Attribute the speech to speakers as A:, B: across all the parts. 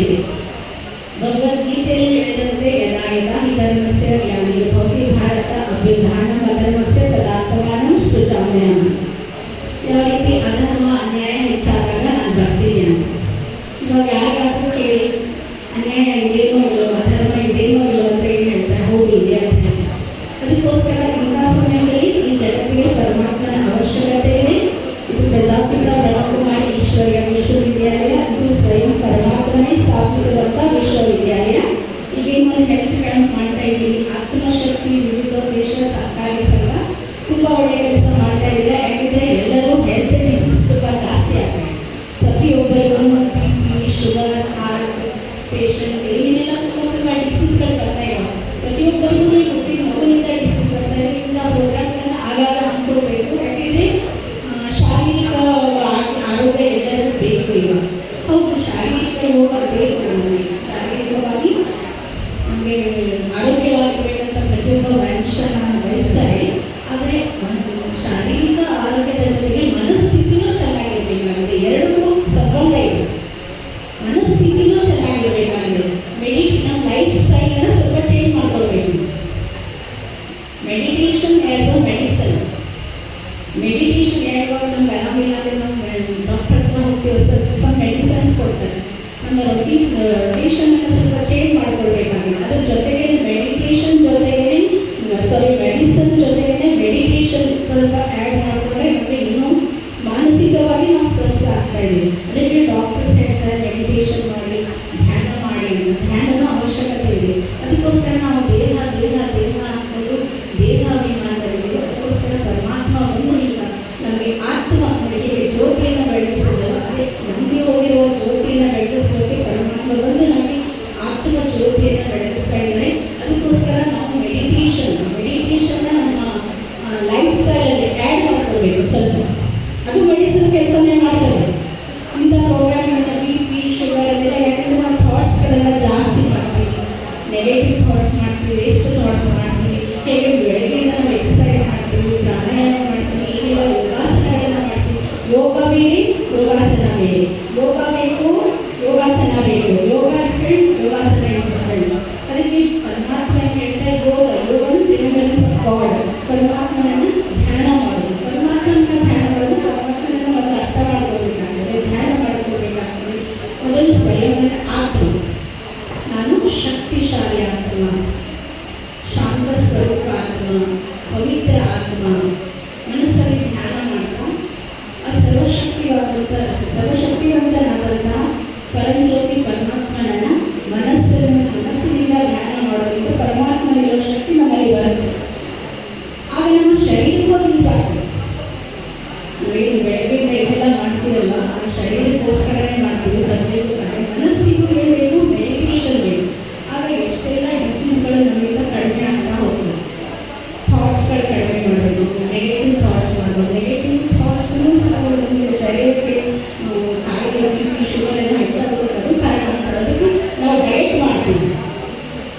A: ಸೇವೆ ಭಗವದ್ಗೀತೆಯಲ್ಲಿ ಹೇಳಿದಂತೆ ಯದಾ ಯದಾ ಹಿ ಧರ್ಮಸ್ಯ ಗ್ಲಾನಿರ್ ಭವತಿ ಭಾರತ ಅಭ್ಯುದಾನಂ ಅಧರ್ಮಸ್ಯ ತದಾತ್ಮಾನಂ ಸೃಜಾಮ್ಯಾಮಿ ಯಾವ ರೀತಿ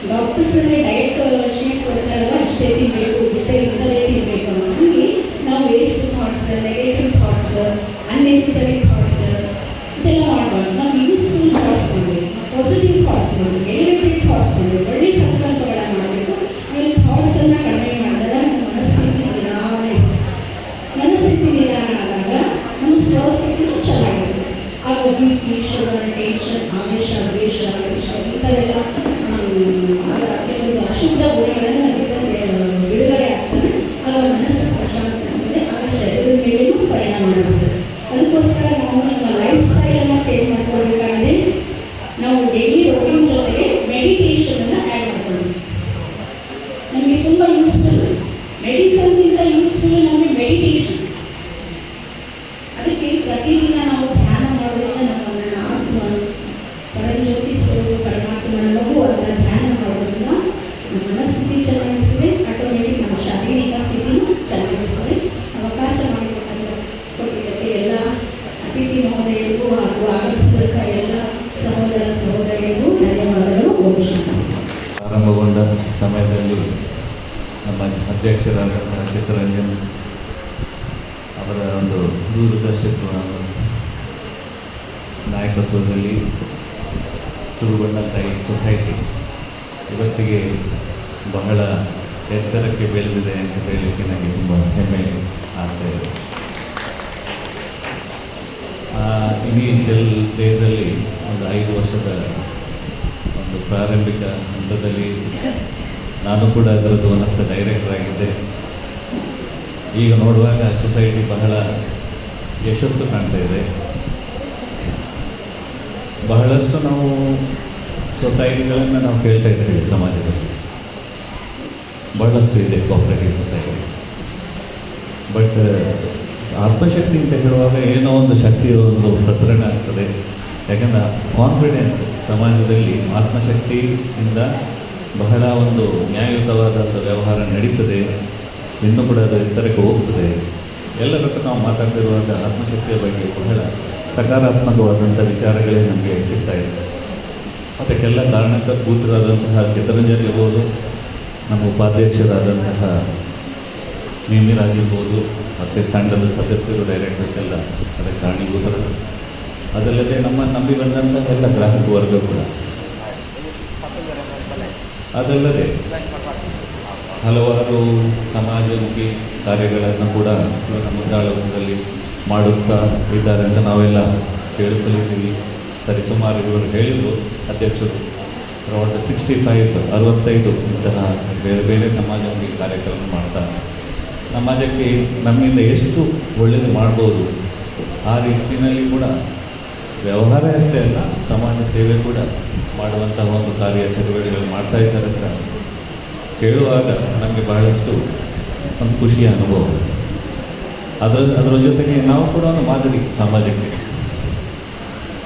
A: डॉक्टर्स डयट शीट को अस्टे मेड ಅದಕ್ಕೆ ಪ್ರತಿದಿನ ನಾವು ಧ್ಯಾನ ಮಾಡೋದ್ರಿಂದ ನಮ್ಮನ್ನು ಆತ್ಮ ಪರಜ್ಯೋತಿ ಸ್ವರೂಪ ಪರಮಾತ್ಮ ಮಗು ಅದರ ಧ್ಯಾನ ಮಾಡೋದ್ರಿಂದ ನಮ್ಮ ಸ್ಥಿತಿ ಚೆನ್ನಾಗಿರ್ತದೆ. ಆಟೋಮೆಟಿಕ್ ನಮ್ಮ ಶಾರೀರಿಕ ಸ್ಥಿತಿನೂ ಚೆನ್ನಾಗಿರ್ತದೆ. ಅವಕಾಶ ಮಾಡಿಕೊಟ್ಟಂತ ಕೊಟ್ಟಿದ್ದಕ್ಕೆ ಎಲ್ಲ ಅತಿಥಿ ಮಹೋದಯರಿಗೂ ಹಾಗೂ ಆಗಮಿಸಿದ ಎಲ್ಲ ಸಹೋದರ ಸಹೋದರಿಗೂ ಧನ್ಯವಾದಗಳು.
B: ಪ್ರಾರಂಭಗೊಂಡ ಸಮಯದಲ್ಲಿ ನಮ್ಮ ಅಧ್ಯಕ್ಷರಾದ ಚಿತ್ರರಂಜನ್ ಅವರ ಒಂದು ದೂರದರ್ಶಕ ನಾಯಕತ್ವದಲ್ಲಿ ಶುರುಗೊಂಡಂಥ ಈ ಸೊಸೈಟಿ ಇವತ್ತಿಗೆ ಬಹಳ ಎತ್ತರಕ್ಕೆ ಬೆಳೆದಿದೆ ಅಂತ ಹೇಳಲಿಕ್ಕೆ ನನಗೆ ತುಂಬ ಹೆಮ್ಮೆ ಆಗ್ತಾ ಇದೆ. ಆ ಇನಿಷಿಯಲ್ ಡೇಸಲ್ಲಿ ಒಂದು ಐದು ವರ್ಷದ ಒಂದು ಪ್ರಾರಂಭಿಕ ಹಂತದಲ್ಲಿ ನಾನು ಕೂಡ ಅದರದ್ದು ಒಂದು ಡೈರೆಕ್ಟರ್ ಆಗಿದ್ದೆ. ಈಗ ನೋಡುವಾಗ ಸೊಸೈಟಿ ಬಹಳ ಯಶಸ್ಸು ಕಾಣ್ತಾ ಇದೆ. ಬಹಳಷ್ಟು ನಾವು ಸೊಸೈಟಿಗಳನ್ನು ನಾವು ಕೇಳ್ತಾ ಇದ್ದೇವೆ ಸಮಾಜದಲ್ಲಿ. ಬಹಳಷ್ಟು ಇದೆ ಕೋಪರೇಟಿವ್ ಸೊಸೈಟಿ ಬಟ್ ಆತ್ಮಶಕ್ತಿ ಅಂತ ಹೇಳುವಾಗ ಏನೋ ಒಂದು ಶಕ್ತಿಯ ಒಂದು ಪ್ರಸರಣ ಆಗ್ತದೆ. ಯಾಕಂದ್ರೆ ಕಾನ್ಫಿಡೆನ್ಸ್ ಸಮಾಜದಲ್ಲಿ ಆತ್ಮಶಕ್ತಿಯಿಂದ ಬಹಳ ಒಂದು ನ್ಯಾಯಯುತವಾದಂಥ ವ್ಯವಹಾರ ನಡೀತದೆ. ಇನ್ನೂ ಕೂಡ ಅದು ಎತ್ತರಕ್ಕೆ ಹೋಗ್ತದೆ ಎಲ್ಲರಕ್ಕೂ ನಾವು ಮಾತಾಡ್ತಿರುವಂಥ ಆತ್ಮಶಕ್ತಿಯ ಬಗ್ಗೆ ಬಹಳ ಸಕಾರಾತ್ಮಕವಾದಂಥ ವಿಚಾರಗಳೇ ನಮಗೆ ಸಿಗ್ತಾ ಇದೆ. ಅದಕ್ಕೆಲ್ಲ ಕಾರಣಕ್ಕೂತರಾದಂತಹ ಚಿತ್ತರಂಜನ್ ಇರ್ಬೋದು, ನಮ್ಮ ಉಪಾಧ್ಯಕ್ಷರಾದಂತಹ ನೇಮಿರಾಜ್ ಇರ್ಬೋದು, ಮತ್ತು ತಂಡದ ಸದಸ್ಯರು ಡೈರೆಕ್ಟರ್ಸ್ ಎಲ್ಲ ಅದಕ್ಕೆ ಕಾರಣೀಭೂತರು. ಅದಲ್ಲದೆ ನಮ್ಮ ನಂಬಿ ಬಂದಂತಹ ಎಲ್ಲ ಗ್ರಾಹಕ ವರ್ಗ ಕೂಡ. ಅದಲ್ಲದೆ ಹಲವಾರು ಸಮಾಜಮುಖಿ ಕಾರ್ಯಗಳನ್ನು ಕೂಡ ನಮ್ಮ ಮುಂದಾಳತ್ವದಲ್ಲಿ ಮಾಡುತ್ತಾ ಇದ್ದಾರೆ ಅಂತ ನಾವೆಲ್ಲ ಸರಿ, ಸುಮಾರು ಇವರು ಹೇಳಿದರು ಅಧ್ಯಕ್ಷರು. ಅರೌಂಡ್ ಸಿಕ್ಸ್ಟಿ ಫೈವ್ ಅರವತ್ತೈದು ಇಂತಹ ಬೇರೆ ಬೇರೆ ಸಮಾಜಮುಖಿ ಕಾರ್ಯಕ್ರಮ ಮಾಡ್ತಾರೆ. ಸಮಾಜಕ್ಕೆ ನಮ್ಮಿಂದ ಎಷ್ಟು ಒಳ್ಳೆಯದು ಮಾಡ್ಬೋದು, ಆ ರೀತಿಯಲ್ಲಿ ಕೂಡ ವ್ಯವಹಾರ ಅಷ್ಟೇ ಅಲ್ಲ, ಸಮಾಜ ಸೇವೆ ಕೂಡ ಮಾಡುವಂತಹ ಒಂದು ಕಾರ್ಯ, ಚಟುವಟಿಕೆಗಳು ಮಾಡ್ತಾ ಇದ್ದಾರೆ ಅಂತ ಕೇಳುವಾಗ ನಮಗೆ ಬಹಳಷ್ಟು ಒಂದು ಖುಷಿಯ ಅನುಭವ. ಅದರ ಅದರ ಜೊತೆಗೆ ನಾವು ಕೂಡ ಒಂದು ಮಾದರಿ ಸಮಾಜಕ್ಕೆ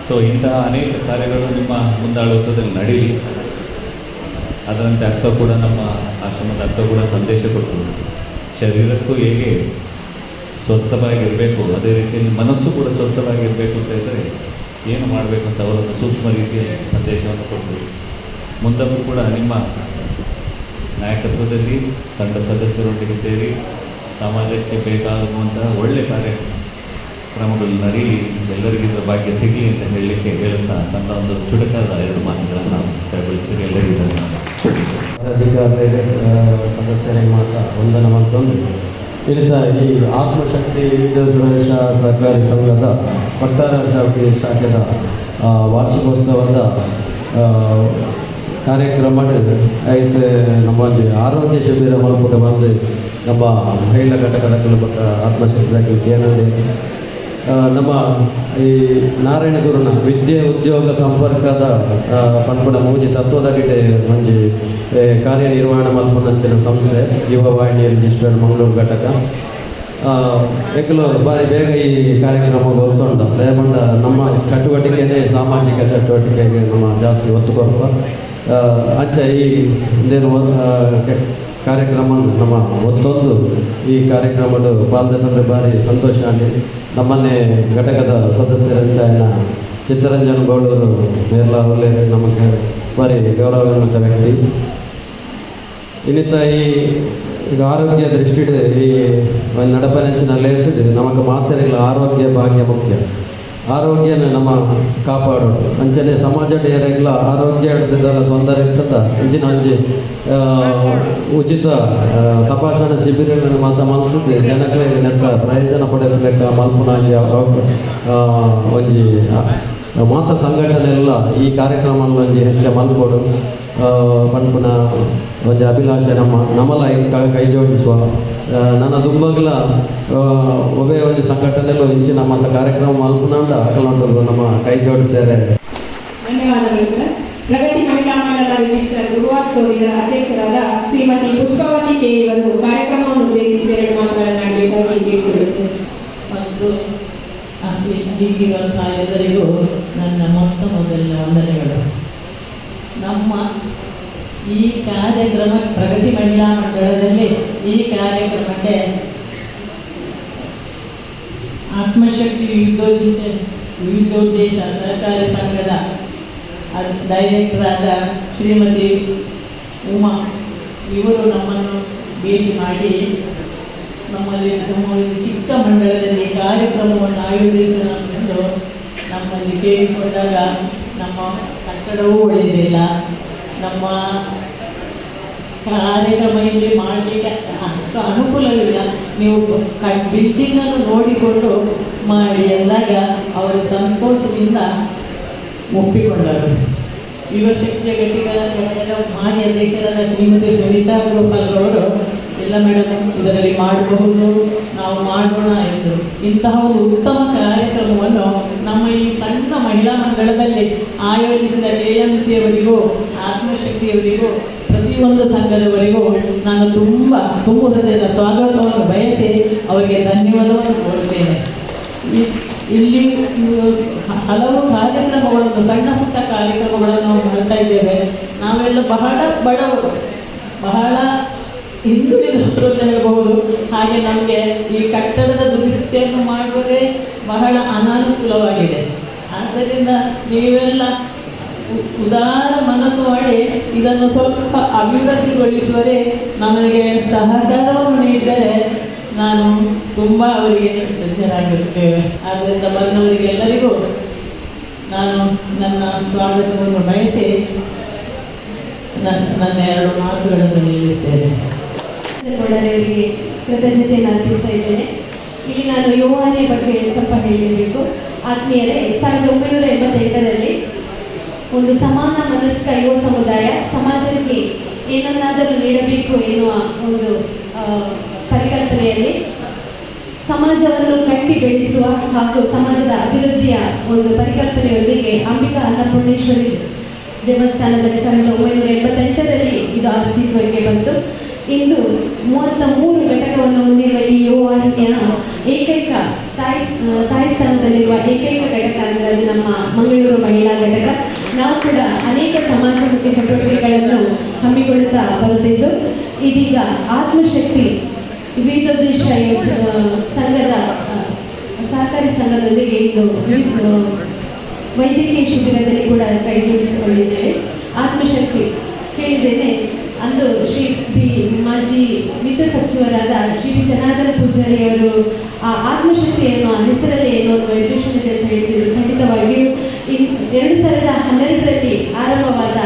B: ಸೊ ಇಂತಹ ಅನೇಕ ಕಾರ್ಯಗಳು ನಿಮ್ಮ ಮುಂದಾಳತ್ವದಲ್ಲಿ ನಡೀಲಿ. ಅದರಂತೆ ಅರ್ಥ ಕೂಡ ನಮ್ಮ ಆಶ್ರಮದ ಅರ್ಥ ಕೂಡ ಸಂದೇಶ ಕೊಟ್ಟರು ಶರೀರಕ್ಕೂ ಹೇಗೆ ಸ್ವಸ್ಥವಾಗಿರಬೇಕು, ಅದೇ ರೀತಿಯಲ್ಲಿ ಮನಸ್ಸು ಕೂಡ ಸ್ವಸ್ಥವಾಗಿರಬೇಕು ಅಂತ ಇದ್ದರೆ ಏನು ಮಾಡಬೇಕು ಅಂತ ಅವರೊಂದು ಸೂಕ್ಷ್ಮ ರೀತಿಯ ಸಂದೇಶವನ್ನು ಕೊಟ್ಟರು ಮುಂದಕ್ಕೂ ಕೂಡ ನಿಮ್ಮ ನಾಯಕತ್ವದಲ್ಲಿ ತಂಡ ಸದಸ್ಯರೊಟ್ಟಿಗೆ ಸೇರಿ ಸಮಾಜಕ್ಕೆ ಬೇಕಾಗುವಂತಹ ಒಳ್ಳೆ ಕಾರ್ಯಕ್ರಮಗಳು ನಡೀಲಿ ಎಲ್ಲರಿಗೂ ಭಾಗ್ಯ ಸಿಗಲಿ ಅಂತ ಹೇಳಲಿಕ್ಕೆ ಹೇಳುತ್ತಾ ನನ್ನ ಒಂದು ಚುಟಕಾದ ಎರಡು ಮಾತುಗಳನ್ನು ನಾವು ಕೈಗೊಳಿಸ್ತೀವಿ ಎಲ್ಲರಿಗೂ
C: ಸದಸ್ಯರಿಗೆ ಮಾತ್ರ ವಂದನ ಇಳಿತ ಈ ಆತ್ಮಶಕ್ತಿ ವಿದ್ಯುತ್ ಸರ್ಕಾರಿ ಸಂಘದ ಪಟ್ಟಾರ ಶಾಖೆಯ ವಾರ್ಷಿಕೋತ್ಸವದ ಕಾರ್ಯಕ್ರಮ ಐತೆ ನಮ್ಮಲ್ಲಿ ಆರೋಗ್ಯ ಶಿಬಿರ ಮೂಲಕ ಬಂದು ನಮ್ಮ ಮಹಿಳಾ ಘಟಕದ ಕೆಲವು ಆತ್ಮಶಕ್ತಿಯಾಗಿ ಏನಂದ್ರೆ ನಮ್ಮ ಈ ನಾರಾಯಣ ಗುರುನ ವಿದ್ಯೆ ಉದ್ಯೋಗ ಸಂಪರ್ಕದ ಪಂಪಡ ಮೂಜಿ ತತ್ವದಡಿಡೆ ಮಂಜಿ ಕಾರ್ಯನಿರ್ವಹಣೆ ಮಲ್ಪನಂಚಿನ ಸಂಸ್ಥೆ ಯುವವಾಹಿನಿ ರಿಜಿಸ್ಟರ್ ಮಂಗಳೂರು ಘಟಕ. ಎಕ್ಕಲು ಬಾರಿ ಬೇಗ ಈ ಕಾರ್ಯಕ್ರಮ ಗೊತ್ತುಂಟ ದಯಮಾಡ ನಮ್ಮ ಚಟುವಟಿಕೆನೇ, ಸಾಮಾಜಿಕ ಚಟುವಟಿಕೆಗೆ ನಮ್ಮ ಜಾಸ್ತಿ ಒತ್ತು ಕೊಡುವ. ಅಚ್ಚ ಅಂಚ ಈ ಇದೇನು ಕಾರ್ಯಕ್ರಮ ನಮ್ಮ ಒತ್ತೊಂದು ಈ ಕಾರ್ಯಕ್ರಮದ ಪಾಲ್ಗೊಂಡ್ರೆ ಭಾರಿ ಸಂತೋಷ ಆಗಿ ನಮ್ಮನ್ನೇ ಘಟಕದ ಸದಸ್ಯರಂಚಾಯನ ಚಿತ್ತರಂಜನ್ ಗೌಡರು ಮೇರ್ಲಾ ಅವರೇ ನಮಗೆ ಭಾರಿ ಗೌರವಾನ್ವಿತ ವ್ಯಕ್ತಿ. ಇನ್ನಿತ ಈ ಈಗ ಆರೋಗ್ಯ ದೃಷ್ಟಿ ಈ ನಡಪನೆಂಚಿನ ಲೇಸಿದೆ. ನಮಗೆ ಮಾತ್ರೆಗಳ ಆರೋಗ್ಯ ಭಾಗ್ಯ ಮುಖ್ಯ. ಆರೋಗ್ಯನ ನಮ್ಮ ಕಾಪಾಡು ಅಂಚನೆ ಸಮಾಜದ ಏರೆಗ್ಲ ಆರೋಗ್ಯ ತೊಂದರೆ ಇರ್ತದ. ಅಂಚಿನ ಅಂಜಿ ಉಚಿತ ತಪಾಸಣಾ ಶಿಬಿರಗಳನ್ನು ಮಾತ್ರ ಮಲ್ತಿದ್ದೆ ಜನಗಳಿಗೆ ಲೆಕ್ಕ ಪ್ರಯೋಜನ ಪಡೆದ ಲೆಕ್ಕ ಮಲ್ಪನಾಗಿ ಒಂಜಿ ಮಾತ್ರ ಮಾತ ಸಂಘಟನೆ ಎಲ್ಲ ಈ ಕಾರ್ಯಕ್ರಮ ಒಂಜಿ ಹೆಚ್ಚು ಮಲ್ಕೊಡು ಆ, ಒಂಜಿ ಅಭಿಲಾಷೆ ನಮ್ಮ ನಮ್ಮಲ ಕೈ- ಕೈ ಜೋಡಿಸುವ ನನ್ನ ದುಂಬಗ್ಲ ಒಬ್ಬೇ ಒಂದು ಸಂಘಟನೆಲು ಇಂಚಿನ ನಮ್ಮ ಕಾರ್ಯಕ್ರಮ ಮಲ್ಪುನಾಂಡ ಅಕಲೊಂಡು ನಮ್ಮ ಕೈ ಜೋಡಿಸ್ಯಾರೆ
D: ಧನ್ಯವಾದಗಳು ಪ್ರಗತಿ ಮಹಿಳಾ ಮಂಡಲ ರಿಜಿಸ್ಟರ್ ಗುರುವಾಸ್ತೋರಿದ ಅಧ್ಯಕ್ಷರಾದ ಶ್ರೀಮತಿ ಪುಷ್ಪವತಿ ಕೆ ಇವರು ಕಾರ್ಯಕ್ರಮವನ್ನು ಉದ್ದೇಶಿಸಿ ಎರಡು ಮಾತನಾಡಬೇಕಾಗಿ ಕೇಳಿಕೊಳ್ಳುತ್ತೇನೆ.
E: ಮತ್ತು ಹೀಗಿರುವಂತಹ ಎಲ್ಲರಿಗೂ ನನ್ನ ಮೊತ್ತ ಮೊದಲಿನ ವಂದನೆಗಳು. ನಮ್ಮ ಈ ಕಾರ್ಯಕ್ರಮ ಪ್ರಗತಿ ಮಹಿಳಾ ಮಂಡಳದಲ್ಲಿ ಈ ಕಾರ್ಯಕ್ರಮಕ್ಕೆ ಆತ್ಮಶಕ್ತಿ ವಿವಿಧೋದ್ದೇಶ ವಿವಿಧೋದ್ದೇಶ ಸಹಕಾರಿ ಸಂಘದ ಡೈರೆಕ್ಟರ್ ಆದ ಶ್ರೀಮತಿ ಉಮಾ, ಇವರು ನಮ್ಮನ್ನು ಭೇಟಿ ಮಾಡಿ ನಮ್ಮಲ್ಲಿ ನಮ್ಮ ಚಿಕ್ಕ ಮಂಡಳದಲ್ಲಿ ಕಾರ್ಯಕ್ರಮವನ್ನು ಆಯೋಜಿಸಲು ನಮ್ಮಲ್ಲಿ ಕೇಳಿಕೊಂಡಾಗ ನಮ್ಮ ಕಟ್ಟಡವೂ ಒಳ್ಳೆಯದಿಲ್ಲ ನಮ್ಮ ಕಾರ್ಯಕ್ರಮ ಇಲ್ಲಿ ಮಾಡಲಿಕ್ಕೆ ಅಷ್ಟು ಅನುಕೂಲವಿಲ್ಲ. ನೀವು ಬಿಲ್ಡಿಂಗನ್ನು ನೋಡಿಕೊಂಡು ಮಾಡಿ ಎಂದಾಗ ಅವರು ಸಂತೋಷದಿಂದ ಒಪ್ಪಿಕೊಂಡರು. ಯುವಶಕ್ತಿಯ ಘಟಿಕದ ಘಟಕದ ಮಾನ್ಯ ಅಧ್ಯಕ್ಷರಾದ ಶ್ರೀಮತಿ ಸುನೀತಾ ಗೋಪಾಲ್ ಅವರು ಎಲ್ಲ ಮೇಡಮ್ ಇದರಲ್ಲಿ ಮಾಡಬಹುದು. ನಾವು ಮಾಡೋಣ ಎಂದು. ಇಂತಹ ಒಂದು ಉತ್ತಮ ಕಾರ್ಯಕ್ರಮವನ್ನು ನಮ್ಮ ಈ ಸಣ್ಣ ಮಹಿಳಾ ಮಂಡಳದಲ್ಲಿ ಆಯೋಜಿಸಿದ ಎಂ ಸಿಯವರಿಗೂ ಆತ್ಮಶಕ್ತಿಯವರಿಗೂ, ಪ್ರತಿಯೊಂದು ಸಂಘದವರಿಗೂ ನಾನು ತುಂಬ ತುಂಬ ಹೃದಯದ ಸ್ವಾಗತವನ್ನು ಬಯಸಿ ಅವರಿಗೆ ಧನ್ಯವಾದವನ್ನು ಕೋರುತ್ತೇನೆ. ಇಲ್ಲಿ ಹಲವು ಕಾರ್ಯಕ್ರಮಗಳನ್ನು, ಸಣ್ಣ ಪುಟ್ಟ ಕಾರ್ಯಕ್ರಮಗಳನ್ನು ಮಾಡ್ತಾ ಇದ್ದೇವೆ. ನಾವೆಲ್ಲ ಬಹಳ ಬಡವರು. ಬಹಳ ಹಿಂದುಳಿದವರು ಅಂತ ಹೇಳ್ಬಹುದು. ಹಾಗೆ ನಮಗೆ ಈ ಕಟ್ಟಡದ ದುರಸ್ತಿಯನ್ನು ಮಾಡುವುದೇ ಬಹಳ ಅನಾನುಕೂಲವಾಗಿದೆ. ಆದ್ದರಿಂದ ನೀವೆಲ್ಲ ಉದಾರ ಮನಸ್ಸು ಮಾಡಿ ಇದನ್ನು ಸ್ವಲ್ಪ ಅಭಿವೃದ್ಧಿಗೊಳಿಸುವರೆ ನಮಗೆ ಸಹಕಾರವನ್ನು ನೀಡಿದರೆ ನಾನು ತುಂಬ ಅವರಿಗೆ ಕೃತಜ್ಞರಾಗಿರುತ್ತೇವೆ. ಆದ್ದರಿಂದ ಬಂದವರಿಗೆ ಎಲ್ಲರಿಗೂ ನಾನು ನನ್ನ ಸ್ವಾಗತವನ್ನು ಬಯಸಿ ನನ್ನ ಎರಡು ಮಾತುಗಳನ್ನು ನಿಲ್ಲಿಸ್ತೇನೆ.
D: ಅವರಿಗೆ ಕೃತಜ್ಞತೆಯನ್ನು ಅರ್ಪಿಸ್ತಾ ಇದ್ದೇನೆ. ಇಲ್ಲಿ ನಾನು ಯುವಾನೆ ಬಗ್ಗೆ ಸ್ವಲ್ಪ ಹೇಳಬೇಕು ಆತ್ಮೀಯರೇ, ಸಾವಿರದ ಒಂಬೈನೂರ ಎಂಬತ್ತೆಂಟರಲ್ಲಿ ಒಂದು ಸಮಾನ ಮನಸ್ಕ ಯುವ ಸಮುದಾಯ ಸಮಾಜಕ್ಕೆ ಏನನ್ನಾದರೂ ನೀಡಬೇಕು ಎನ್ನುವ ಒಂದು ಪರಿಕಲ್ಪನೆಯಲ್ಲಿ ಸಮಾಜವನ್ನು ಕಟ್ಟಿ ಬೆಳೆಸುವ ಹಾಗೂ ಸಮಾಜದ ಅಭಿವೃದ್ಧಿಯ ಒಂದು ಪರಿಕಲ್ಪನೆಯೊಂದಿಗೆ ಅಂಬಿಕಾ ಅನ್ನಪೂರ್ಣೇಶ್ವರಿ ದೇವಸ್ಥಾನದಲ್ಲಿ ಸಾವಿರದ ಒಂಬೈನೂರ ಎಂಬತ್ತೆಂಟರಲ್ಲಿ ಇದು ಅಸ್ತಿತ್ವಕ್ಕೆ ಬಂತು. ಇಂದು ಮೂವತ್ತ ಮೂರು ಘಟಕವನ್ನು ಹೊಂದಿರುವ ಈ ಯುವವಾಹಿನಿಯ ಏಕೈಕ ತಾಯಿ ತಾಯಿ ಸ್ಥಾನದಲ್ಲಿರುವ ಏಕೈಕ ಘಟಕ ಅಂದರೆ ನಮ್ಮ ಮಂಗಳೂರು ಮಹಿಳಾ ಘಟಕ. ನಾವು ಕೂಡ ಅನೇಕ ಸಮಾಜಮುಖಿ ಚಟುವಟಿಕೆಗಳನ್ನು ಹಮ್ಮಿಕೊಳ್ಳುತ್ತಾ ಬರುತ್ತಿದ್ದು, ಇದೀಗ ಆತ್ಮಶಕ್ತಿ ವಿವಿಧೋದ್ದೇಶ ಸಂಘದ ಸಹಕಾರಿ ಸಂಘದೊಂದಿಗೆ ಇಂದು ವೈದ್ಯಕೀಯ ಶಿಬಿರದಲ್ಲಿ ಕೂಡ ಕೈ ಜೋಡಿಸಿಕೊಂಡಿದ್ದೇವೆ. ಆತ್ಮಶಕ್ತಿ ಕೇಳಿದ್ದೇನೆ. ಅಂದು ಶ್ರೀ ಬಿ ಮಾಜಿ ವಿತ್ತ ಸಚಿವರಾದ ಶ್ರೀ ಜನಾರ್ದನ ಪೂಜಾರಿ ಅವರು ಆ ಆತ್ಮಶಕ್ತಿ ಎನ್ನುವ ಹೆಸರಲ್ಲಿ ಏನು ಒಂದು ಎಜುಕೇಶನ್ ಇದೆ ಅಂತ ಹೇಳ್ತಿದ್ರು. ಖಂಡಿತವಾಗಿಯೂ ಈ ಎರಡು ಸಾವಿರದ ಹನ್ನೆರಡರಲ್ಲಿ ಆರಂಭವಾದ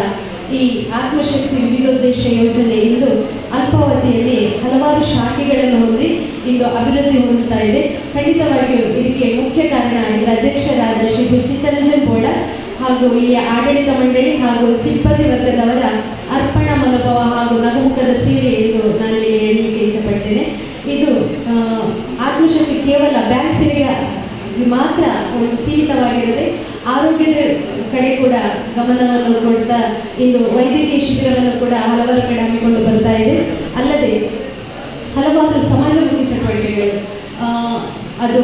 D: ಈ ಆತ್ಮಶಕ್ತಿ ವಿವಿಧೋದ್ದೇಶ ಯೋಜನೆ ಇಂದು ಅಲ್ಪಾವಧಿಯಲ್ಲಿ ಹಲವಾರು ಶಾಖೆಗಳನ್ನು ಹೊಂದಿ ಇಂದು ಅಭಿವೃದ್ಧಿ ಹೊಂದುತ್ತಾ ಇದೆ. ಖಂಡಿತವಾಗಿಯೂ ಇದಕ್ಕೆ ಮುಖ್ಯ ಕಾರಣ ಇದರ ಅಧ್ಯಕ್ಷರಾದ ಶ್ರೀ ಚಿತ್ತರಂಜನ್ ಬೋಡ ಹಾಗೂ ಇಲ್ಲಿಯ ಆಡಳಿತ ಮಂಡಳಿ ಹಾಗೂ ಸಿಬ್ಬಂದಿ ವರ್ಗದವರ ಅರ್ಪಣಾ ಮನೋಭಾವ ಹಾಗೂ ನಗುಮುಖದ ಸೀರೆ ಎಂದು ನಾನು ಇಲ್ಲಿ ಹೇಳಲಿಕ್ಕೆ ಇಷ್ಟಪಡ್ತೇನೆ. ಇದು ಆತ್ಮಶಕ್ತಿ ಕೇವಲ ಬ್ಯಾಂಕ್ ಸೇವೆಯ ಮಾತ್ರ ಒಂದು ಸೀಮಿತವಾಗಿರದೆ ಆರೋಗ್ಯದ ಕಡೆ ಕೂಡ ಗಮನವನ್ನು ಕೊಡ್ತಾ ಇಂದು ವೈದ್ಯಕೀಯ ಶಿಬಿರವನ್ನು ಕೂಡ ಹಲವಾರು ಕಡೆ ಹಮ್ಮಿಕೊಂಡು ಬರ್ತಾ ಇದೆ. ಅಲ್ಲದೆ, ಹಲವಾರು ಸಮಾಜಮುಖಿ ಚಟುವಟಿಕೆಗಳು ಅದು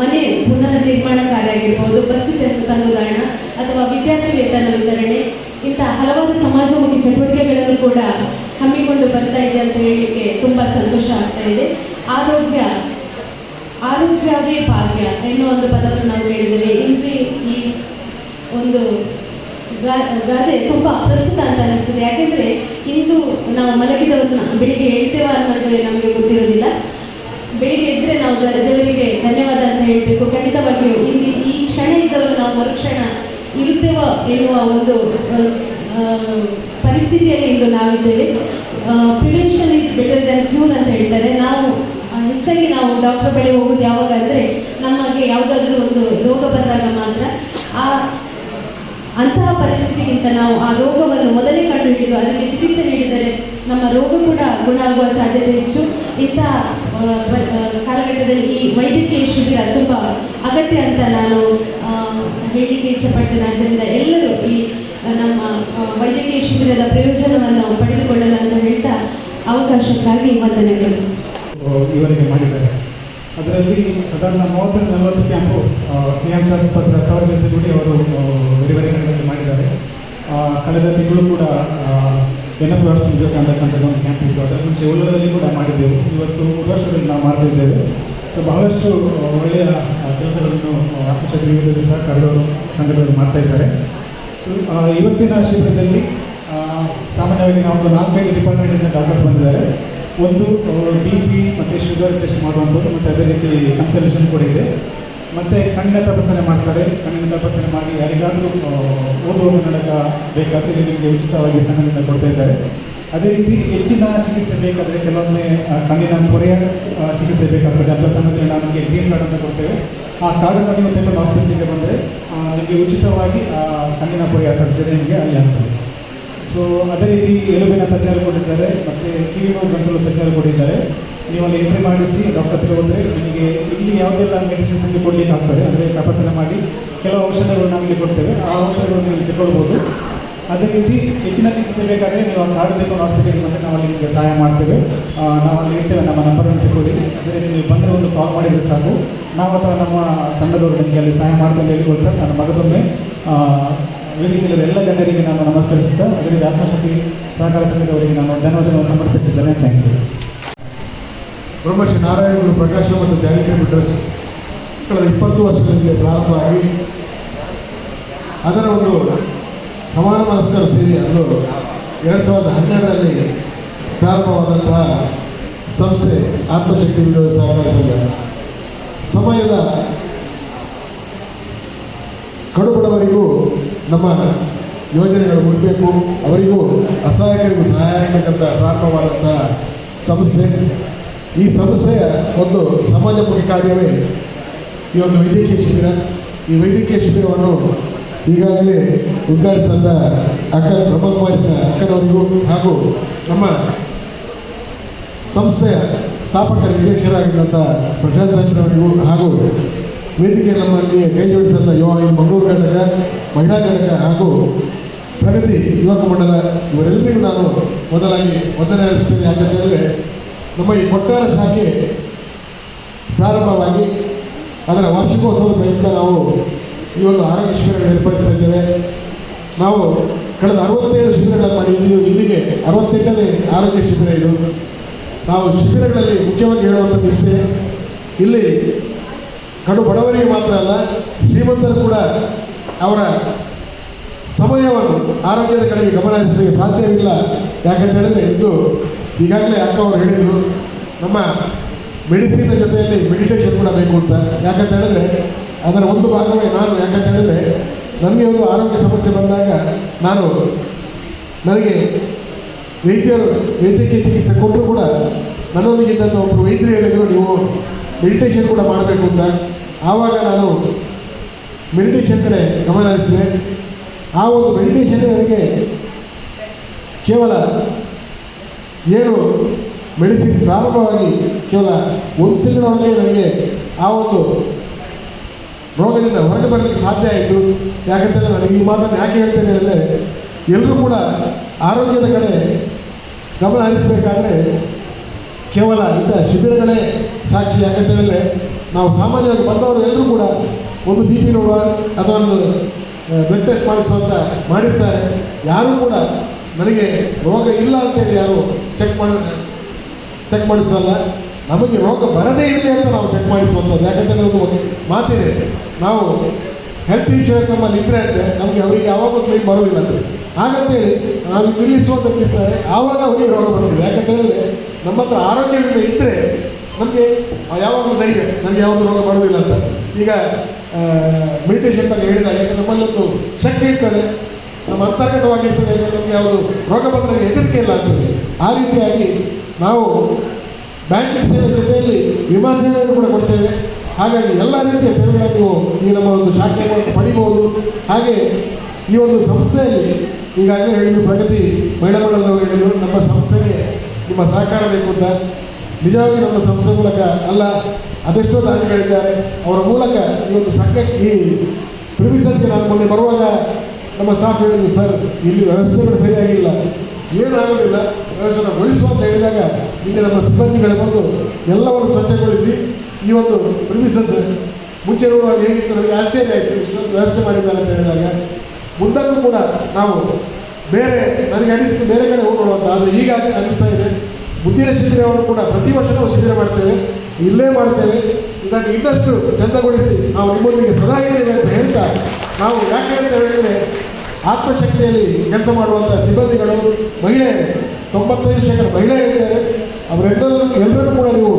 D: ಮನೆ ಪುನರ್ ನಿರ್ಮಾಣ ಕಾರ್ಯ ಆಗಿರ್ಬೋದು ಬಸ್ ತಂಗುದಾಣ ಅಥವಾ ವಿದ್ಯಾರ್ಥಿ ವೇತನ ವಿತರಣೆ ಹಲವಾರು ಸಮಾಜಮುಖಿ ಚಟುವಟಿಕೆಗಳನ್ನು ಕೂಡ ಹಮ್ಮಿಕೊಂಡು ಬರ್ತಾ ಇದೆ ಅಂತ ಹೇಳಲಿಕ್ಕೆ ತುಂಬ ಸಂತೋಷ ಆಗ್ತಾ ಇದೆ. ಆರೋಗ್ಯ, ಆರೋಗ್ಯವೇ ಭಾಗ್ಯ ಎನ್ನುವ ಒಂದು ಪದವನ್ನು ನಾವು ಹೇಳಿದ್ದೇವೆ. ಇಂದು ಈ ಒಂದು ಗಾದೆ ತುಂಬ ಪ್ರಸ್ತುತ ಅಂತ ಅನಿಸ್ತದೆ ಯಾಕೆಂದರೆ ಇಂದು ನಾವು ಮಲಗಿದವ್ರನ್ನ ಬೆಳಿಗ್ಗೆ ಹೇಳ್ತೇವ ಅನ್ನೋದು ನಮಗೆ ಗೊತ್ತಿರೋದಿಲ್ಲ. ಬೆಳಿಗ್ಗೆ ಇದ್ದರೆ ನಾವು ದೇವರಿಗೆ ಧನ್ಯವಾದ ಅಂತ ಹೇಳಬೇಕು. ಖಂಡಿತವಾಗಿಯೂ ಇಂದು ಈ ಕ್ಷಣ ಇದ್ದವರು ನಾವು ಮರುಕ್ಷಣ ಇರುತ್ತೇವೋ ಎನ್ನುವ ಒಂದು ಪರಿಸ್ಥಿತಿಯಲ್ಲಿ ಇಂದು ನಾವಿದ್ದೇವೆ. Prevention is better than cure ಅಂತ ಹೇಳ್ತಾರೆ. ನಾವು ಹೆಚ್ಚಾಗಿ ನಾವು ಡಾಕ್ಟರ್ ಬಳಿ ಹೋಗೋದು ಯಾವಾಗಾದರೆ ನಮಗೆ ಯಾವುದಾದ್ರೂ ಒಂದು ರೋಗ ಬಂದಾಗ ಮಾತ್ರ ಆ ಅಂತಹ ಪರಿಸ್ಥಿತಿಗಿಂತ ನಾವು ಆ ರೋಗವನ್ನು ಮೊದಲೇ ಕಂಡುಹಿಡಿದು ಅದಕ್ಕೆ ಚಿಕಿತ್ಸೆ ನೀಡಿದರೆ ನಮ್ಮ ರೋಗ ಕೂಡ ಗುಣ ಆಗುವ ಸಾಧ್ಯತೆ ಹೆಚ್ಚು. ಇಂತಹ ಕಾಲಘಟ್ಟದಲ್ಲಿ ಈ ವೈದ್ಯಕೀಯ ಶಿಬಿರ ತುಂಬ ಅಗತ್ಯ ಅಂತ ನಾನು ಹೇಳಿಕೆ ಇಚ್ಛಪಡ್ತೇನೆ ಆದ್ದರಿಂದ ಎಲ್ಲರೂ ಈ ಆ, ನಮ್ಮ ಆ, ವೈದ್ಯಕೀಯ ಶಿಬಿರದ ಪ್ರಯೋಜನವನ್ನು ಪಡೆದುಕೊಳ್ಳಲು ಅಂತ ಹೇಳ್ತಾ ಅವಕಾಶಕ್ಕಾಗಿ ವಂದನೆಗಳು.
F: ಇವರಿಗೆ ಮಾಡಿದ್ದಾರೆ. ಅದರಲ್ಲಿ ಸಾಧಾರಣ ಮೂವತ್ತರ ನಲವತ್ತು ಕ್ಯಾಂಪು ನಿಯಮಾಸ್ಪತ್ರ ಆಸ್ಪತ್ರೆ ಅವರ ಕಡೆಗಳಲ್ಲಿ ಮಾಡಿದ್ದಾರೆ. ಕಳೆದ ತಿಂಗಳು ಕೂಡ ಎನ್ ವರ್ಷ ಅಂತಕ್ಕಂಥದ್ದು ಒಂದು ಕ್ಯಾಂಪ್ ಇತ್ತು. ಅದರ ಮುಂಚೆ ಉಳ್ಳದಲ್ಲಿ ಕೂಡ ಮಾಡಿದ್ದೆವು. ಇವತ್ತು ವರ್ಷದಲ್ಲಿ ನಾವು ಮಾಡ್ತಾ ಇದ್ದೇವೆ ಸೊ ಬಹಳಷ್ಟು ಒಳ್ಳೆಯ ಕೆಲಸಗಳನ್ನು ಆತ್ಮಶಕ್ತಿ ಸಹ ಕರೆದವರು ಸಂಘದವರು ಮಾಡ್ತಾ ಇದ್ದಾರೆ. ಇವತ್ತಿನ ಶಿಬಿರದಲ್ಲಿ ಸಾಮಾನ್ಯವಾಗಿ ನಾವು ನಾಲ್ಕೈದು ಡಿಪಾರ್ಟ್ಮೆಂಟಿಂದ ಡಾಕ್ಟರ್ಸ್ ಬಂದಿದ್ದಾರೆ. ಒಂದು ಬಿ ಪಿ ಮತ್ತು ಶುಗರ್ ಟೆಸ್ಟ್ ಮಾಡುವಂಥದ್ದು, ಮತ್ತು ಅದೇ ರೀತಿ ಕನ್ಸಲ್ಟೇಷನ್ ಕೂಡ ಇದೆ. ಮತ್ತು ಕಣ್ಣಿನ ತಪಾಸಣೆ ಮಾಡ್ತಾರೆ. ಕಣ್ಣಿನ ತಪಾಸಣೆ ಮಾಡಿ ಯಾರಿಗಾದರೂ ಓದುವ ಕನ್ನಡಕ ಬೇಕಾದರೆ ನಿಮಗೆ ಉಚಿತವಾಗಿ ಸಂಘದಿಂದ ಕೊಡ್ತಾ ಇದ್ದಾರೆ. ಅದೇ ರೀತಿ ಹೆಚ್ಚಿನ ಚಿಕಿತ್ಸೆ ಬೇಕಾದರೆ ಕೆಲವೊಮ್ಮೆ ಕಣ್ಣಿನ ಕೊರೆಯ ಚಿಕಿತ್ಸೆ ಬೇಕಾಗ್ತದೆ. ಅಂತ ಸಮಯದಲ್ಲಿ ನಾವು ನಿಮಗೆ ಗ್ರೀನ್ ಕಾರ್ಡ್ ಅಂತ ಕೊಡ್ತೇವೆ. ಆ ಕಾರ್ಡನ್ನು ನೀವು ಹಾಸ್ಪಿಟಲ್ಗೆ ಬಂದರೆ ನಿಮಗೆ ಉಚಿತವಾಗಿ ಕಣ್ಣಿನ ಪೊರೆಯ ಸರ್ಜರಿ ನಿಮಗೆ ಅಲ್ಲಿ ಆಗ್ತದೆ. ಸೊ ಅದೇ ರೀತಿ ಎಲುಬಿನ ತಜ್ಞರು ಕೊಟ್ಟಿದ್ದಾರೆ, ಮತ್ತು ಕಿವಿ ನೋವು ಗಂಟಲು ತಜ್ಞರು ಕೊಟ್ಟಿದ್ದಾರೆ. ನೀವು ಅಲ್ಲಿ ಎಂಟ್ರಿ ಮಾಡಿಸಿ ಡಾಕ್ಟರ್ ಹತ್ರ ಹೋದರೆ ನಿಮಗೆ ಇಲ್ಲಿ ಯಾವುದೆಲ್ಲ ಮೆಡಿಸಿನ್ಸ್ ಅಲ್ಲಿ ಕೊಡಲಿಕ್ಕೆ ಆಗ್ತದೆ, ಅಂದರೆ ತಪಾಸಣೆ ಮಾಡಿ ಕೆಲವು ಔಷಧಗಳು ನಮಗೆ ಕೊಡ್ತೇವೆ, ಆ ಔಷಧಗಳು ನೀವು ತಗೊಳ್ಬೋದು ಅದೇ ರೀತಿ ಹೆಚ್ಚಿನ ಚಿಕಿತ್ಸೆ ಬೇಕಾದರೆ ನೀವು ಕಾರ್ಡ್ ತೆಗೆದು ಹಾಸ್ಪಿಟಲ್ಗೆ ಬಂದರೆ ನಾವು ನಿಮಗೆ ಸಹಾಯ ಮಾಡ್ತೇವೆ. ನಾವು ಅಲ್ಲಿ ಇರ್ತೇವೆ ನಮ್ಮ ನಂಬರನ್ನು ತಗೊಳ್ಳಿ ಅದೇ ರೀತಿ ನೀವು ಬಂದರೆ ಒಂದು ಕಾಲ್ ಮಾಡಿದರೆ ಸಾಕು. ನಾವು ಅಥವಾ ನಮ್ಮ ತಂಡದವರು ನಿಮಗೆ ಅಲ್ಲಿ ಸಹಾಯ ಮಾಡ್ತೇವೆ ಹೇಳಿಕೊಳ್ತಾರೆ ನಾನು ಮಗದೊಮ್ಮೆ ಆ, ವೇದಿಕೆಯಲ್ಲಿ ಎಲ್ಲ ಜನರಿಗೆ ನಾನು ನಮಸ್ಕರಿಸುತ್ತಾ ಅದರಲ್ಲಿ ಆತ್ಮಶಕ್ತಿ ಸಹಕಾರ ಸಂಘದವರಿಗೆ ನಾನು ಧನ್ಯವಾದಗಳನ್ನು ಸಮರ್ಪಿಸಿದ್ದೇನೆ ಥ್ಯಾಂಕ್ ಯು
G: ಬ್ರಹ್ಮಶ್ರೀ ನಾರಾಯಣಗುರು ಪ್ರಕಾಶ ಮತ್ತು ಚಾರಿಟೇಬಲ್ ಟ್ರಸ್ಟ್ ಕಳೆದ ಇಪ್ಪತ್ತು ವರ್ಷದ ಪ್ರಾರಂಭವಾಗಿ ಅದರ ಒಂದು ಸಮಾನ ಮನಸ್ಕರು ಸೇರಿ ಅಂದು ಎರಡು ಸಾವಿರದ ಹನ್ನೆರಡರಲ್ಲಿ ಪ್ರಾರಂಭವಾದಂತಹ ಸಂಸ್ಥೆ ಆತ್ಮಶಕ್ತಿ ವಿರೋಧ ಸಹಕಾರ ಸಂಘ. ಸಮಯದ ಕಡುಬಡವರಿಗೂ ನಮ್ಮ ಯೋಜನೆಗಳು ಮುಟ್ಟಬೇಕು ಅವರಿಗೂ ಅಸಹಾಯಕರಿಗೂ ಸಹಾಯ ಆಗ್ತಕ್ಕಂಥ ಪ್ರಾರಂಭವಾದಂಥ ಸಂಸ್ಥೆ ಈ ಸಂಸ್ಥೆಯ ಒಂದು ಸಮಾಜಮುಖಿ ಕಾರ್ಯವೇ ಈ ಒಂದು ವೈದ್ಯಕೀಯ ಶಿಬಿರ. ಈ ವೈದ್ಯಕೀಯ ಶಿಬಿರವನ್ನು ಈಗಾಗಲೇ ಉದ್ಘಾಟಿಸಿದ ಅಕ್ಕ ಬ್ರಹ್ಮಕುಮಾರಿ ಅಕ್ಕನವರಿಗೂ ಹಾಗೂ ನಮ್ಮ ಸಂಸ್ಥೆಯ ಸ್ಥಾಪಕ ನಿರ್ದೇಶಕರಾಗಿದ್ದಂಥ ಪ್ರಶಾಂತ್ ಸಂಜರವರಿಗೂ ಹಾಗೂ ವೇದಿಕೆ ನಮ್ಮಲ್ಲಿ ಕೈ ಜೋಡಿಸಿದ ಯುವ ಮಂಗಳೂರು ಘಟಕ ಮಹಿಳಾ ಘಟಕ ಹಾಗೂ ಪ್ರಗತಿ ಯುವಕ ಮಂಡಲ ಇವರೆಲ್ಲರಿಗೂ ನಾನು ಮೊದಲಾಗಿ ವಂದನೆ ಅರ್ಪಿಸ್ತೇನೆ. ಯಾಕಂತ ಹೇಳಿದ್ರೆ, ನಮ್ಮ ಈ ಕೊಟ್ಟಾರ ಶಾಖೆ ಪ್ರಾರಂಭವಾಗಿ ಅದರ ವಾರ್ಷಿಕೋತ್ಸವದ ಪ್ರಯುಕ್ತ ನಾವು ಈ ಒಂದು ಆರೋಗ್ಯ ಶಿಬಿರಗಳನ್ನು ಏರ್ಪಡಿಸ್ತಾ ಇದ್ದೇವೆ. ನಾವು ಕಳೆದ ಅರವತ್ತೇಳು ಶಿಬಿರಗಳನ್ನು ಮಾಡಿದ್ದೀವಿ. ಇಲ್ಲಿಗೆ ಅರವತ್ತೆಂಟನೇ ಆರೋಗ್ಯ ಶಿಬಿರ ಇದು. ನಾವು ಶಿಬಿರಗಳಲ್ಲಿ ಮುಖ್ಯವಾಗಿ ಹೇಳುವಂಥದ್ದು ಇಷ್ಟೇ. ಇಲ್ಲಿ ಕಡು ಬಡವರಿಗೆ ಮಾತ್ರ ಅಲ್ಲ, ಶ್ರೀಮಂತರು ಕೂಡ ಅವರ ಸಮಯವನ್ನು ಆರೋಗ್ಯದ ಕಡೆಗೆ ಗಮನ ಹರಿಸಲಿಕ್ಕೆ ಸಾಧ್ಯವಿಲ್ಲ ಯಾಕಂತ ಹೇಳಿದ್ರೆ ಇದು ಈಗಾಗಲೇ ಅಕ್ಕ ಅವರು ಹೇಳಿದರು, ನಮ್ಮ ಮೆಡಿಸಿನ್ ಜೊತೆಯಲ್ಲಿ ಮೆಡಿಟೇಷನ್ ಕೂಡ ಬೇಕು ಅಂತ. ಯಾಕಂತ ಹೇಳಿದ್ರೆ ಅದರ ಒಂದು ಭಾಗವೇ ನಾನು. ಯಾಕಂತ ಹೇಳಿದ್ರೆ ನನಗೆ ಒಂದು ಆರೋಗ್ಯ ಸಮಸ್ಯೆ ಬಂದಾಗ ನಾನು ನನಗೆ ವೈದ್ಯರು, ವೈದ್ಯಕೀಯ ಚಿಕಿತ್ಸೆ ಕೊಟ್ಟರು ಕೂಡ ನನ್ನೊಂದಿಗಿದ್ದಂಥ ಒಬ್ಬರು ವೈದ್ಯರು ಹೇಳಿದರು, ನೀವು ಮೆಡಿಟೇಷನ್ ಕೂಡ ಮಾಡಬೇಕು ಅಂತ. ಆವಾಗ ನಾನು ಮೆಡಿಟೇಷನ್ ಕಡೆ ಗಮನ ಹರಿಸಿದೆ ಆ ಒಂದು ಮೆಡಿಟೇಷನ್ ನನಗೆ ಕೇವಲ ಏನು ಮೆಡಿಸಿನ್ ಪ್ರಾರಂಭವಾಗಿ ಕೇವಲ ಒಂದು ತಿಂಗಳೊಳಗೆ ನನಗೆ ಆ ಒಂದು ರೋಗದಿಂದ ಹೊರಗೆ ಬರಲಿಕ್ಕೆ ಸಾಧ್ಯ ಆಯಿತು. ಯಾಕಂತಂದರೆ ನನಗೆ ಈ ಮಾತನ್ನು ಯಾಕೆ ಹೇಳ್ತೇನೆ ಅಂದರೆ ಎಲ್ಲರೂ ಕೂಡ ಆರೋಗ್ಯದ ಕಡೆ ಗಮನ ಹರಿಸಬೇಕಾದ್ರೆ ಕೇವಲ ಇಂಥ ಶಿಬಿರಗಳೇ ಸಾಕ್ಷಿ. ಯಾಕಂತ ಹೇಳಿದ್ರೆ ನಾವು ಸಾಮಾನ್ಯವಾಗಿ ಬಂದವರು ಎಲ್ಲರೂ ಕೂಡ ಒಂದು ಬಿ ಪಿ ನೋಡುವ ಅಥವಾ ಒಂದು ಬ್ಲಡ್ ಟೆಸ್ಟ್ ಮಾಡಿಸುವಂತ ಮಾಡಿಸ್ತಾರೆ. ಯಾರೂ ಕೂಡ ನನಗೆ ರೋಗ ಇಲ್ಲ ಅಂತೇಳಿ ಯಾರು ಚೆಕ್ ಮಾಡಿ ಚೆಕ್ ಮಾಡಿಸಲ್ಲ. ನಮಗೆ ರೋಗ ಬರದೇ ಇರಲಿ ಅಂತ ನಾವು ಚೆಕ್ ಮಾಡಿಸುವಂಥದ್ದು. ಯಾಕಂತಂದ್ರೆ ಒಂದು ಮಾತಿದೆ ನಾವು ಹೆಲ್ತ್ ಇನ್ಶೂರೆನ್ಸ್ ನಮ್ಮಲ್ಲಿ ಇದ್ರೆ ಅಂದರೆ ನಮಗೆ ಅವರಿಗೆ ಯಾವಾಗಲೂ ಕ್ಲೀನ್ ಬರೋದಿಲ್ಲ ಅಂತ ಹಾಗಂತೇಳಿ ನಾವು ನಿಲ್ಲಿಸುವಂತ ನಿಲ್ಲಿಸ್ತಾರೆ ಆವಾಗ ಅವರಿಗೆ ರೋಗ ಬರ್ತದೆ. ಯಾಕಂತೇಳಿದ್ರೆ ನಮ್ಮ ಹತ್ರ ಆರೋಗ್ಯ ವಿಮೆ ಇದ್ದರೆ ನಮಗೆ ಯಾವಾಗಲೂ ಧೈರ್ಯ ನನಗೆ ಯಾವಾಗಲೂ ರೋಗ ಬರೋದಿಲ್ಲ ಅಂತ. ಈಗ ಮೆಡಿಟೇಷನ್ ಬಗ್ಗೆ ಹೇಳಿದಾಗ ನಮ್ಮಲ್ಲೊಂದು ಶಕ್ತಿ ಇರ್ತದೆ. ನಮ್ಮ ಅಂತರ್ಗತವಾಗಿರ್ತದೆ. ನಮಗೆ ಯಾವುದು ರೋಗ ಬಂದರೆ ಹೆದರಿಕೆ ಇಲ್ಲ ಅಂತ ಆ ರೀತಿಯಾಗಿ ನಾವು ಬ್ಯಾಂಕಿಂಗ್ ಸೇವೆ ಜೊತೆಯಲ್ಲಿ ವಿಮಾ ಸೇವೆಯನ್ನು ಕೂಡ ಕೊಡ್ತೇವೆ. ಹಾಗಾಗಿ ಎಲ್ಲ ರೀತಿಯ ಸೇವೆಗಳನ್ನು ನೀವು ಈ ನಮ್ಮ ಒಂದು ಶಾಖೆ ಪಡಿಬೋದು ಹಾಗೆ ಈ ಒಂದು ಸಂಸ್ಥೆಯಲ್ಲಿ ಈಗಾಗಲೇ ಹೇಳಿದ್ರು ಪ್ರಗತಿ ಮಹಿಳಾ ಮಂಡಲದವರು ಹೇಳಿದರು. ನಮ್ಮ ಸಂಸ್ಥೆಗೆ ನಿಮ್ಮ ಸಹಕಾರ ಬೇಕು ಅಂತ. ನಿಜವಾಗಿ ನಮ್ಮ ಸಂಸ್ಥೆ ಮೂಲಕ ಅಲ್ಲ, ಅದೆಷ್ಟೋ ದಾನಿಗಳಿದ್ದಾರೆ. ಅವರ ಮೂಲಕ ಈ ಒಂದು ಸಂಘಕ್ಕೆ ಈ ಪ್ರಿಮಿಸಸ್ಗೆ ನಾನು ಮೊನ್ನೆ ಬರುವಾಗ ನಮ್ಮ ಸ್ಟಾಫ್ ಹೇಳಿದ್ರು, ಸರ್, ಇಲ್ಲಿ ವ್ಯವಸ್ಥೆಗಳು ಸರಿಯಾಗಿಲ್ಲ. ಏನಾಗಲಿಲ್ಲ ವ್ಯವಸ್ಥೆನ ಗೊಳಿಸುವ ಅಂತ ಹೇಳಿದಾಗ ಇಲ್ಲಿ ನಮ್ಮ ಸಿಬ್ಬಂದಿಗಳ ಬಂದು ಎಲ್ಲವನ್ನು ಸ್ವಚ್ಛಗೊಳಿಸಿ ಈ ಒಂದು ಪ್ರಿಮಿಸಸ್ ಮುಂಚೆ ನೋಡುವಾಗ ಹೇಗಿತ್ತು ನನಗೆ ಆಶ್ಚರ್ಯ ಆಯಿತು. ಇಷ್ಟೊಂದು ವ್ಯವಸ್ಥೆ ಮಾಡಿದ್ದಾರೆ ಅಂತ ಹೇಳಿದಾಗ ಮುಂದಕ್ಕೂ ಕೂಡ ನಾವು ಬೇರೆ, ನನಗೆ ಅನಿಸ್ತು, ಬೇರೆ ಕಡೆ ಹೋಗೋಣ ಆದರೆ ಈಗ ಅನಿಸ್ತಾ ಇದೆ. ಮುಂದಿನ ಶಿಬಿರವನ್ನು ಕೂಡ ಪ್ರತಿ ವರ್ಷ ನಾವು ಶಿಬಿರ ಮಾಡ್ತೇವೆ. ಇಲ್ಲೇ ಮಾಡ್ತೇವೆ. ಇದನ್ನು ಇನ್ನಷ್ಟು ಚಂದಗೊಳಿಸಿ ನಾವು ನಿಮ್ಮೊಂದಿಗೆ ಸದಾ ಇದ್ದೇವೆ ಅಂತ ಹೇಳ್ತಾ ನಾವು ಯಾಕೆ ಅಂತ ಹೇಳಿದರೆ ಆತ್ಮಶಕ್ತಿಯಲ್ಲಿ ಕೆಲಸ ಮಾಡುವಂಥ ಸಿಬ್ಬಂದಿಗಳು ಮಹಿಳೆಯರು ತೊಂಬತ್ತೈದು ಶೇಕಡ ಮಹಿಳೆಯರಿದ್ದಾರೆ ಅವರೆಲ್ಲರೂ ಎಲ್ಲರೂ ಕೂಡ ನೀವು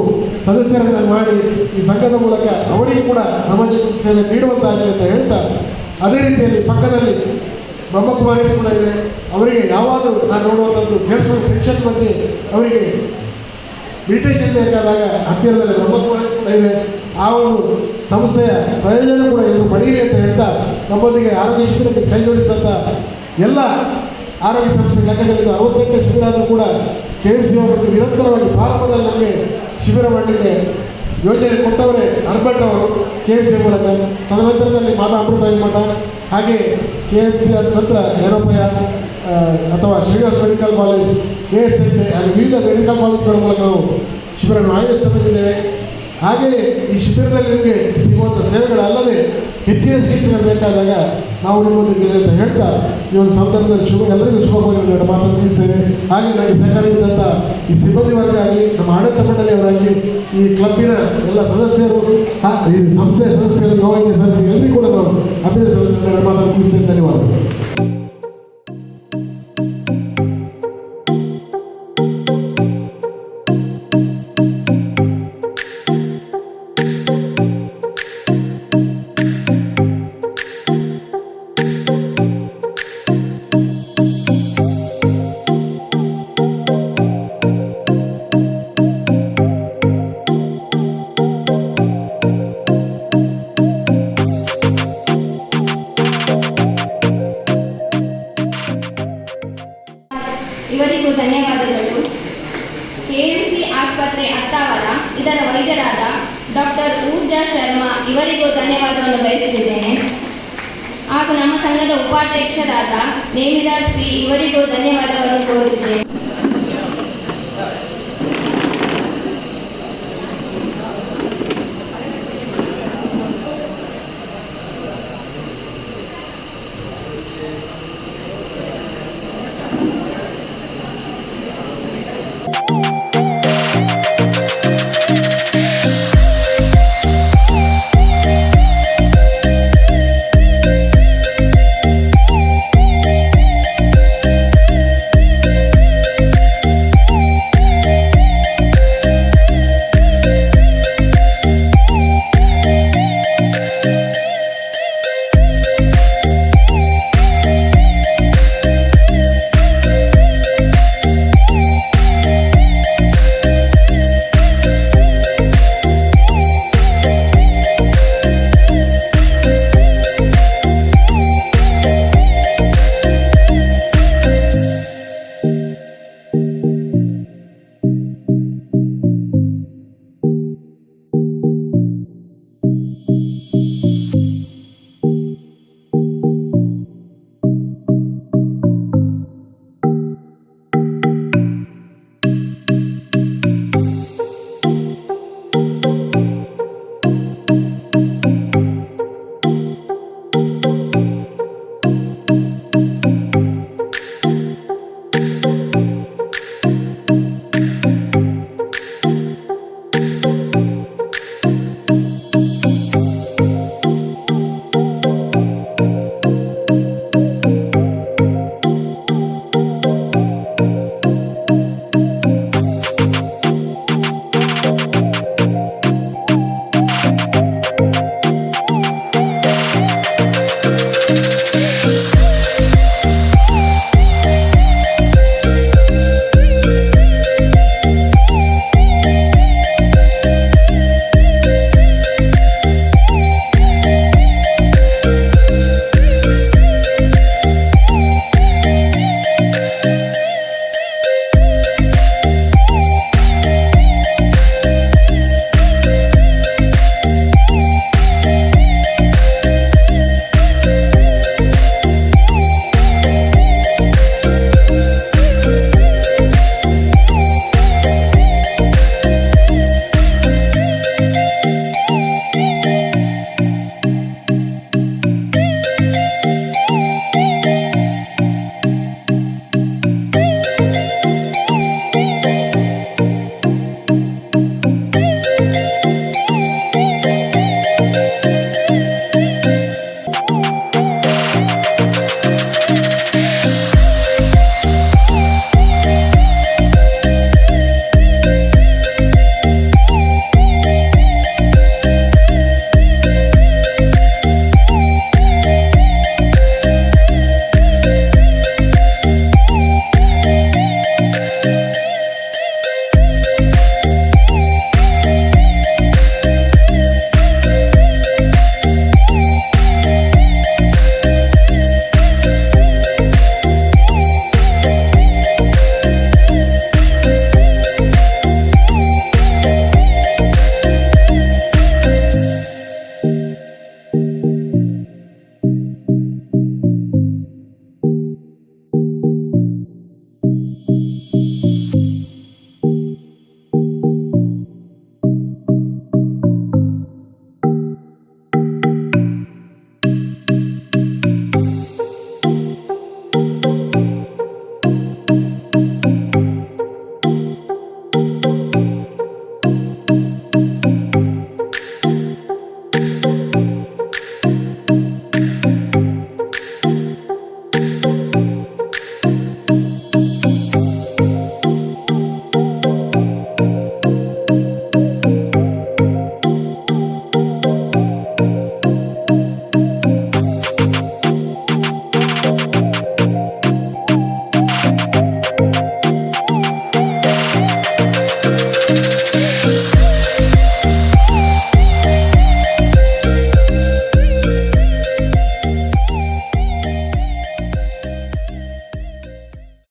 G: ಸದಸ್ಯರನ್ನಾಗಿ ಮಾಡಿ ಈ ಸಂಘದ ಮೂಲಕ ಅವರಿಗೂ ಕೂಡ ಸಾಮಾಜಿಕ ಸೇವೆ ನೀಡುವಂತಾಗಲಿ ಅಂತ ಹೇಳ್ತಾ ಅದೇ ರೀತಿಯಲ್ಲಿ ಪಕ್ಕದಲ್ಲಿ ಬ್ರಹ್ಮಕುಮಾರೀಸ್ ಕೂಡ ಇದೆ ಅವರಿಗೆ ಯಾವಾಗಲೂ ನಾನು ನೋಡುವಂಥದ್ದು ಕೆಲಸ ಟೆನ್ಷನ್ ಬಗ್ಗೆ ಅವರಿಗೆ ಮೆಡಿಟೇಷನ್ ಬೇಕಾದಾಗ ಹತ್ತಿರದಲ್ಲಿ ಬ್ರಹ್ಮಕುಮಾರೀಸ್ ಕೂಡ ಇದೆ ಆ ಒಂದು ಸಂಸ್ಥೆಯ ಪ್ರಯೋಜನ ಕೂಡ ಎಲ್ಲರೂ ಪಡೀರಿ ಅಂತ ಹೇಳ್ತಾ ನಮ್ಮೊಂದಿಗೆ ಆರೋಗ್ಯ ಶಿಬಿರಕ್ಕೆ ಕೈ ಜೋಡಿಸಿದಂಥ ಎಲ್ಲ ಆರೋಗ್ಯ ಸಂಸ್ಥೆ ಲೆಕ್ಕದಲ್ಲಿ ಅರವತ್ತೆಂಟು ಶಿಬಿರ ಕೂಡ ಕೆ ಎಸ್ ಸಿ ಅವರು ನಿರಂತರವಾಗಿ ಭಾರತದಲ್ಲಿ ನಮಗೆ ಶಿಬಿರ ಮಾಡಲಿಕ್ಕೆ ಯೋಜನೆ ಕೊಟ್ಟವರೇ ಅರ್ಬಟ್ ಅವರು ಕೆ ಎಂ ಸಿ ಮೂಲಕ. ತದನಂತರದಲ್ಲಿ ಮಾತಾ ಅಮೃತ ಮಠ ಹಾಗೆ ಕೆ ಎಂ ಸಿ ಆದ ನಂತರ ಏರೋಪಯ ಅಥವಾ Srinivasa medical college K S L ಹಾಗೆ ವಿವಿಧ ಮೆಡಿಕಲ್ ಕಾಲೇಜ್ಗಳ ಮೂಲಕ ನಾವು ಶಿಬಿರವನ್ನು ಆಯೋಜಿಸ್ತಾ ಬಂದಿದ್ದೇವೆ ಹಾಗೆಯೇ ಈ ಶಿಬಿರದಲ್ಲಿ ನಿಮಗೆ ಸಿಗುವಂಥ ಸೇವೆಗಳಲ್ಲದೆ ಹೆಚ್ಚಿನ ಶಿಕ್ಷಣ ಬೇಕಾದಾಗ ನಾವು ನಿಮ್ಮೊಂದಿಗೆ ಅಂತ ಹೇಳ್ತಾ ಈ ಒಂದು ಸಂದರ್ಭದಲ್ಲಿ ಶುಭ ಎಲ್ಲರಿಗೂ ಶುಭವಾಗಿ ಮಾತನ್ನು ತಿಳಿಸ್ತೇನೆ. ಹಾಗೆ ನನಗೆ ಸಹಕಾರ ನೀಡಿದಂಥ ಈ ಸಿಬ್ಬಂದಿ ವರ್ಗ ಆಗಲಿ, ನಮ್ಮ ಆಡಳಿತ ಮಂಡಳಿಯವರಾಗಲಿ ಈ ಕ್ಲಬ್ಬಿನ ಎಲ್ಲ ಸದಸ್ಯರು ಈ ಸಂಸ್ಥೆಯ ಸದಸ್ಯರು ಯೋಗ ಸದಸ್ಯರು ಎಲ್ಲರಿಗೂ ಕೂಡ ನಾವು ಅಭಿನಂದನೆ ಮಾತನ್ನು ತಿಳಿಸ್ತೇನೆ ಧನ್ಯವಾದಗಳು.